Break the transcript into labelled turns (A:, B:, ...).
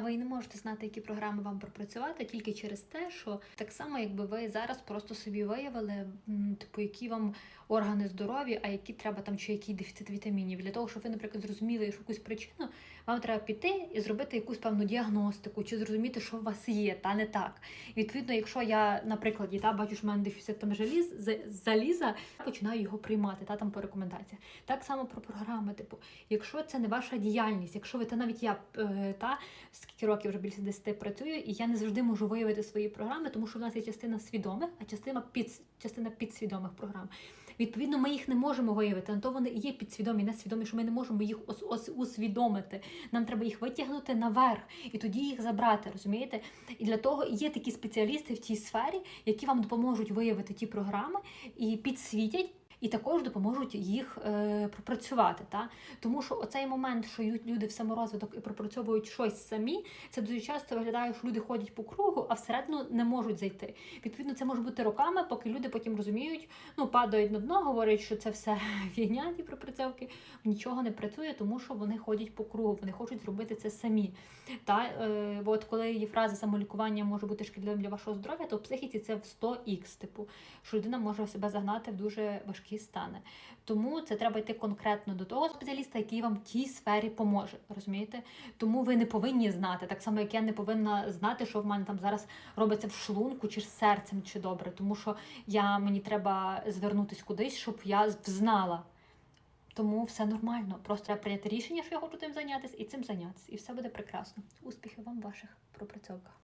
A: А ви і не можете знати, які програми вам пропрацювати тільки через те, що так само, якби ви зараз просто собі виявили, типу, які вам органи здорові, а які треба там чи який дефіцит вітамінів. Для того, щоб ви, наприклад, зрозуміли якусь причину, вам треба піти і зробити якусь певну діагностику, чи зрозуміти, що у вас є, та не так. Відповідно, якщо я, наприклад, та, бачу, що в мене дефіцит там желіз, з- заліза, починаю його приймати та там по рекомендаціях. Так само про програми, типу, якщо це не ваша діяльність, якщо ви та навіть я е, та скільки років вже більше 10 працюю, і я не завжди можу виявити свої програми, тому що в нас є частина свідомих, а частина під частина підсвідомих програм. Відповідно, ми їх не можемо виявити. На то вони є підсвідомі, несвідомі, що ми не можемо їх ос- ос- усвідомити. Нам треба їх витягнути наверх і тоді їх забрати, розумієте? І для того є такі спеціалісти в цій сфері, які вам допоможуть виявити ті програми і підсвітять. І також допоможуть їх е, пропрацювати. Та? Тому що оцей момент, що ю- люди в саморозвиток і пропрацьовують щось самі, це дуже часто виглядає, що люди ходять по кругу, а всередину не можуть зайти. Відповідно, це може бути роками, поки люди потім розуміють, ну падають на дно, говорять, що це все фігня, ті пропрацьовки, нічого не працює, тому що вони ходять по кругу, вони хочуть зробити це самі. Та е, от коли є фраза самолікування може бути шкідливим для вашого здоров'я, то в психіці це в 100х, типу, що людина може себе загнати в дуже важкі стани. Тому це треба йти конкретно до того спеціаліста, який вам в тій сфері поможе. Розумієте? Тому ви не повинні знати, так само як я не повинна знати, що в мене там зараз робиться в шлунку чи серцем, чи добре, тому що я мені треба звернутись кудись, щоб я знала. Тому все нормально. Просто треба прийняти рішення, що я хочу тим зайнятися, і цим зайнятися. І все буде прекрасно. Успіхів вам в ваших пропрацьовках.